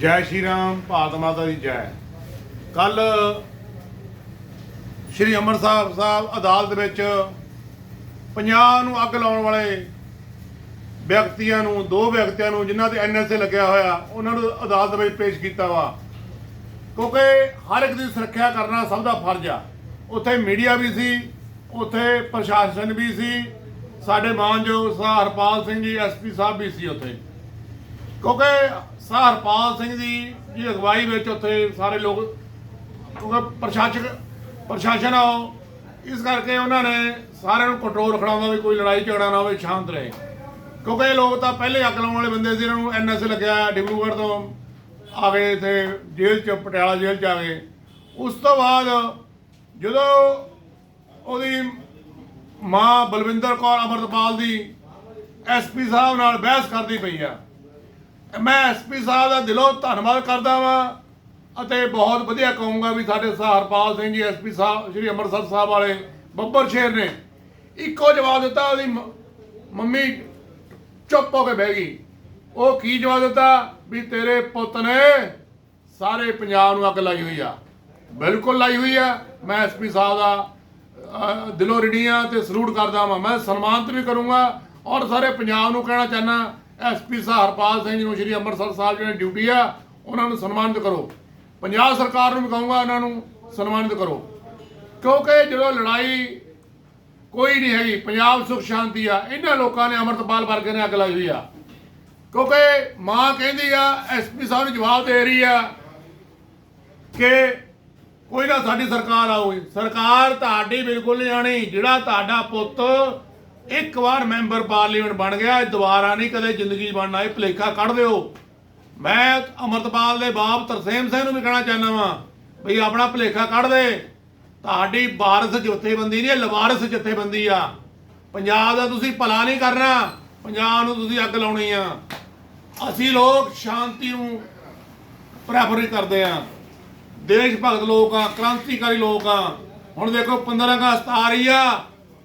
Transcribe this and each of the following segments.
ਜੈ ਸ਼੍ਰੀ ਰਾਮ, ਭਾਰਤ ਮਾਤਾ ਦੀ ਜੈ। ਕੱਲ ਸ਼੍ਰੀ ਅੰਮ੍ਰਿਤਸਰ ਸਾਹਿਬ ਅਦਾਲਤ ਵਿੱਚ ਪੰਜਾਬ ਨੂੰ ਅੱਗ ਲਾਉਣ ਵਾਲੇ ਵਿਅਕਤੀਆਂ ਨੂੰ, ਦੋ ਵਿਅਕਤੀਆਂ ਨੂੰ ਜਿਨ੍ਹਾਂ ਤੇ ਐਨਐਸਏ ਲੱਗਿਆ ਹੋਇਆ, ਉਹਨਾਂ ਨੂੰ ਅਦਾਲਤ ਵਿੱਚ ਪੇਸ਼ ਕੀਤਾ ਵਾ। ਕਿਉਂਕਿ ਹਰ ਇੱਕ ਦੀ ਸੁਰੱਖਿਆ ਕਰਨਾ ਸਭ ਦਾ ਫਰਜ਼ ਆ। ਉੱਥੇ ਮੀਡੀਆ ਵੀ ਸੀ, ਉੱਥੇ ਪ੍ਰਸ਼ਾਸਨ ਵੀ ਸੀ, ਸਾਡੇ ਮਾਨਯੋਗ ਸਰ ਹਰਪਾਲ ਸਿੰਘ ਜੀ ਐਸਪੀ ਸਾਹਿਬ ਵੀ ਸੀ ਉੱਥੇ। ਕਿਉਂਕਿ ਸਰ ਹਰਪਾਲ ਸਿੰਘ ਜੀ ਦੀ ਅਗਵਾਈ ਵਿੱਚ ਉੱਥੇ ਸਾਰੇ ਲੋਕ, ਕਿਉਂਕਿ ਪ੍ਰਸ਼ਾਸਕ, ਪ੍ਰਸ਼ਾਸਨ ਆ ਇਸ ਕਰਕੇ ਉਹਨਾਂ ਨੇ ਸਾਰਿਆਂ ਨੂੰ ਕੰਟਰੋਲ ਰੱਖਣਾ ਹੁੰਦਾ ਵੀ ਕੋਈ ਲੜਾਈ ਝਗੜਾ ਨਾ ਹੋਵੇ, ਸ਼ਾਂਤ ਰਹੇ। ਕਿਉਂਕਿ ਇਹ ਲੋਕ ਤਾਂ ਪਹਿਲੇ ਅੱਗ ਲਾਉਣ ਵਾਲੇ ਬੰਦੇ ਸੀ, ਇਹਨਾਂ ਨੂੰ ਐਨਐਸ ਲੱਗਿਆ, ਡਿਬਰੂਗੜ੍ਹ ਤੋਂ ਆ ਗਏ ਤੇ ਜੇਲ੍ਹ ਚ, ਪਟਿਆਲਾ ਜੇਲ੍ਹ ਚ ਆ ਗਏ। ਉਸ ਤੋਂ ਬਾਅਦ ਜਦੋਂ ਉਹਦੀ ਮਾਂ ਬਲਵਿੰਦਰ ਕੌਰ ਅਮਰਤਪਾਲ ਦੀ ਐਸਪੀ ਸਾਹਿਬ ਨਾਲ ਬਹਿਸ ਕਰਦੀ ਪਈ ਆ ਮੈਂ ਐਸਪੀ ਸਾਹਿਬ ਦਾ ਦਿਲੋਂ ਧੰਨਵਾਦ ਕਰਦਾ ਵਾਂ ਅਤੇ ਬਹੁਤ ਵਧੀਆ ਕਹੂੰਗਾ ਵੀ ਸਾਡੇ ਸਹਾਰਪਾਲ ਸਿੰਘ ਜੀ ਐਸਪੀ ਸਾਹਿਬ, ਸ਼੍ਰੀ ਅੰਮ੍ਰਿਤਸਰ ਸਾਹਿਬ ਵਾਲੇ ਬੱਬਰ ਸ਼ੇਰ ਨੇ ਇੱਕੋ ਜਵਾਬ ਦਿੱਤਾ, ਉਹਦੀ ਮ- ਮੰਮੀ ਚੁੱਪ ਹੋ ਕੇ ਬਹਿ ਗਈ। ਉਹ ਕੀ ਜਵਾਬ ਦਿੱਤਾ? ਵੀ ਤੇਰੇ ਪੁੱਤ ਨੇ ਸਾਰੇ ਪੰਜਾਬ ਨੂੰ ਅੱਗ ਲਾਈ ਹੋਈ ਆ। ਬਿਲਕੁਲ ਲਾਈ ਹੋਈ ਆ। ਮੈਂ ਐਸਪੀ ਸਾਹਿਬ ਦਾ ਦਿਲੋਂ ਰਿਣੀ ਆ ਤੇ ਸਲੂਟ ਕਰਦਾ ਵਾਂ। ਮੈਂ ਸਨਮਾਨਿਤ ਵੀ ਕਰੂੰਗਾ ਔਰ ਸਾਰੇ ਪੰਜਾਬ ਨੂੰ ਕਹਿਣਾ ਚਾਹਨਾ ਐਸਪੀ ਸਾਹਿਬ ਹਰਪਾਲ ਸਿੰਘ ਜੀ ਨੂੰ ਸ਼੍ਰੀ ਅੰਮ੍ਰਿਤਸਰ ਸਾਹਿਬ ਜਿਹੜੇ ਡਿਊਟੀ ਆ, ਉਹਨਾਂ ਨੂੰ ਸਨਮਾਨਿਤ ਕਰੋ। ਪੰਜਾਬ ਸਰਕਾਰ ਨੂੰ ਵੀ ਕਹੂੰਗਾ ਉਹਨਾਂ ਨੂੰ ਸਨਮਾਨਿਤ ਕਰੋ। ਕਿਉਂਕਿ ਜਦੋਂ ਲੜਾਈ ਕੋਈ ਨਹੀਂ ਹੈਗੀ, ਪੰਜਾਬ ਸੁਖ ਸ਼ਾਂਤੀ ਆ, ਇਹਨਾਂ ਲੋਕਾਂ ਨੇ ਅਮਰਤਪਾਲ ਵਰਗੇ ਨੇ ਅੱਗ ਲਾਈ ਹੋਈ ਆ। ਕਿਉਂਕਿ ਮਾਂ ਕਹਿੰਦੀ ਆ, ਐਸਪੀ ਸਾਹਿਬ ਨੂੰ ਜਵਾਬ ਦੇ ਰਹੀ ਆ ਕਿ ਕੋਈ ਨਾ ਸਾਡੀ ਸਰਕਾਰ ਆਊਗੀ। ਸਰਕਾਰ ਤੁਹਾਡੀ ਬਿਲਕੁਲ ਨਹੀਂ ਆਣੀ ਜਿਹੜਾ ਤੁਹਾਡਾ ਪੁੱਤ ਇੱਕ ਵਾਰ ਮੈਂਬਰ ਪਾਰਲੀਮੈਂਟ ਬਣ ਗਿਆ ਦੁਬਾਰਾ ਨਹੀਂ ਕਦੇ ਜ਼ਿੰਦਗੀ 'ਚ ਬਣਨਾ, ਇਹ ਭੁਲੇਖਾ ਕੱਢ ਦਿਓ। ਮੈਂ ਅਮਰਤਪਾਲ ਦੇ ਬਾਪ ਤਰਸੇਮ ਸਿੰਘ ਨੂੰ ਵੀ ਕਹਿਣਾ ਚਾਹੁੰਦਾ ਵਾਂ, ਬਈ ਆਪਣਾ ਭੁਲੇਖਾ ਕੱਢ ਦੇ। ਤੁਹਾਡੀ ਵਾਰਸ ਜਥੇਬੰਦੀ ਨਹੀਂ ਲਵਾਰਸ ਜਥੇਬੰਦੀ ਆ। ਪੰਜਾਬ ਦਾ ਤੁਸੀਂ ਭਲਾ ਨਹੀਂ ਕਰਨਾ, ਪੰਜਾਬ ਨੂੰ ਤੁਸੀਂ ਅੱਗ ਲਾਉਣੀ ਆ। ਅਸੀਂ ਲੋਕ ਸ਼ਾਂਤੀ ਨੂੰ ਪ੍ਰੈਫਰ ਕਰਦੇ ਆ। ਦੇਸ਼ ਭਗਤ ਲੋਕ ਆ, ਕ੍ਰਾਂਤੀਕਾਰੀ ਲੋਕ ਆ। ਹੁਣ ਦੇਖੋ 15 ਅਗਸਤ ਆ ਰਹੀ ਆ।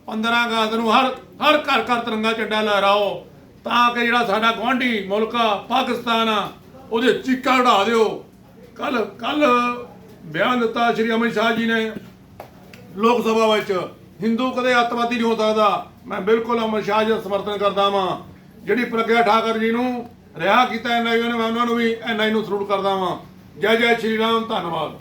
15 ਅਗਸਤ ਨੂੰ ਹਰ ਹਰ ਘਰ ਘਰ ਤਿਰੰਗਾ ਝੰਡਾ ਲਹਿਰਾਓ। ਤਾਂ ਕਿ ਜਿਹੜਾ ਸਾਡਾ ਗੁਆਂਢੀ ਮੁਲਕ ਆ, ਪਾਕਿਸਤਾਨ ਆ, ਉਹਦੇ ਚੀਕਾਂ ਉਡਾ ਦਿਓ। ਕੱਲ ਕੱਲ ਬਿਆਨ ਦਿੱਤਾ ਸ਼੍ਰੀ ਅਮਿਤ ਸ਼ਾਹ ਜੀ ਨੇ ਲੋਕ ਸਭਾ ਵਿੱਚ। ਹਿੰਦੂ ਕਦੇ ਅੱਤਵਾਦੀ ਨਹੀਂ ਹੋ ਸਕਦਾ। ਮੈਂ ਬਿਲਕੁਲ ਅਮਿਤ ਸ਼ਾਹ ਜੀ ਦਾ ਸਮਰਥਨ ਕਰਦਾ ਵਾਂ। ਜਿਹੜੀ ਪ੍ਰਗਿਆ ਠਾਕਰ ਜੀ ਨੂੰ ਰਿਹਾ ਕੀਤਾ ਐਨਆਈਓ ਨੇ, ਮੈਂ ਉਹਨਾਂ ਨੂੰ ਵੀ ਐਨਆਈ ਨੂੰ ਸਲੂਟ ਕਰਦਾ ਵਾਂ। ਜੈ ਜੈ ਸ਼੍ਰੀ ਰਾਮ, ਧੰਨਵਾਦ।